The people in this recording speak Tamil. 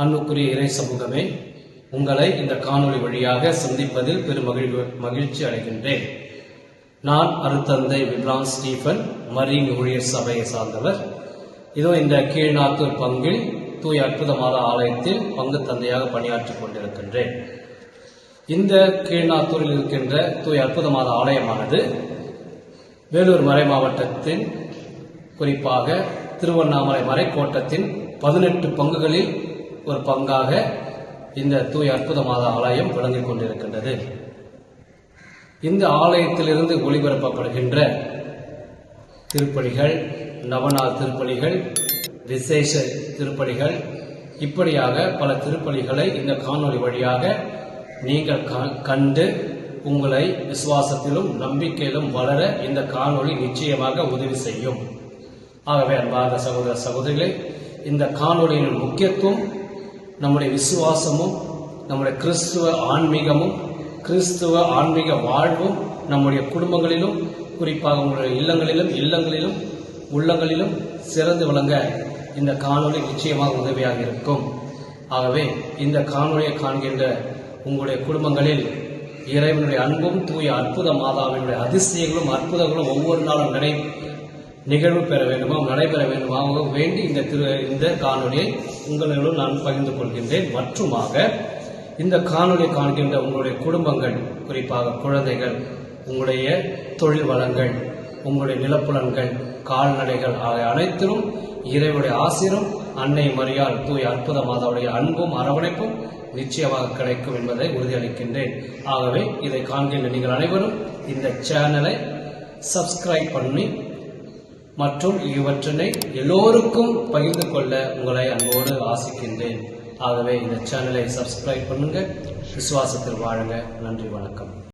அன்புக்குரிய இறை சமூகமே உங்களை இந்த காணொளி வழியாக சந்திப்பதில் பெரும் மகிழ்வு மகிழ்ச்சி அடைகின்றேன். நான் அருத்தந்தை விப்ரான் ஸ்டீஃபன் மரீன் ஊழியர் சபையை சார்ந்தவர். இதோ இந்த கீழ்நாத்தூர் பங்கில் அற்புத மாத ஆலயத்தில் பங்கு தந்தையாக பணியாற்றிக் கொண்டிருக்கின்றேன். இந்த கீழ்நாத்தூரில் இருக்கின்ற தூய் அற்புத மாத ஆலயமானது வேலூர் மறை மாவட்டத்தின் குறிப்பாக திருவண்ணாமலை மறைக்கோட்டத்தின் பதினெட்டு பங்குகளில் ஒரு பங்காக இந்த தூய அற்புதமாத ஆலயம் விளங்கிக் கொண்டிருக்கின்றது. இந்த ஆலயத்திலிருந்து ஒளிபரப்பப்படுகின்ற திருப்பணிகள் நவநாள் திருப்பலிகள் விசேஷ திருப்பணிகள் இப்படியாக பல திருப்பலிகளை இந்த காணொளி வழியாக நீங்கள் கண்டு உங்களை விசுவாசத்திலும் நம்பிக்கையிலும் வளர இந்த காணொளி நிச்சயமாக உதவி செய்யும். ஆகவே அன்பார்ந்த சகோதர சகோதரிகளே இந்த காணொளியின் முக்கியத்துவம் நம்முடைய விசுவாசமும் நம்முடைய கிறிஸ்துவ ஆன்மீகமும் கிறிஸ்துவ ஆன்மீக வாழ்வும் நம்முடைய குடும்பங்களிலும் குறிப்பாக உங்களுடைய இல்லங்களிலும் இல்லங்களிலும் உள்ளங்களிலும் சிறந்து விளங்க இந்த காணொளி நிச்சயமாக உதவியாக இருக்கும். ஆகவே இந்த காணொளியை காண்கின்ற உங்களுடைய குடும்பங்களில் இறைவனுடைய அன்பும் தூய அற்புத மாதாவினுடைய அதிசயங்களும் அற்புதங்களும் ஒவ்வொரு நாளும் நடை நிகழ்வு பெற வேண்டுமா நடைபெற வேண்டுமா வேண்டி இந்த திரு இந்த காணொலியை உங்களிடம் நான் பகிர்ந்து கொள்கின்றேன். மற்றுமாக இந்த காணொளி காண்கின்ற உங்களுடைய குடும்பங்கள் குறிப்பாக குழந்தைகள் உங்களுடைய தொழில் வளங்கள் உங்களுடைய நிலப்புலன்கள் கால்நடைகள் ஆகிய அனைத்திலும் இறைவனுடைய ஆசிரும் அன்னை மரியால் தூய் அற்புத மாதாவுடைய அன்பும் அரவணைப்பும் நிச்சயமாக கிடைக்கும் என்பதை உறுதியளிக்கின்றேன். ஆகவே இதை காண்கின்ற நீங்கள் அனைவரும் இந்த சேனலை சப்ஸ்கிரைப் பண்ணி மற்றும் இவற்றினை எல்லோருக்கும் பகிர்ந்து கொள்ள உங்களை அன்போடு ஆசிக்கின்றேன். ஆகவே இந்த சேனலை சப்ஸ்கிரைப் பண்ணுங்க. விசுவாசத்தில் வாழுங்க. நன்றி வணக்கம்.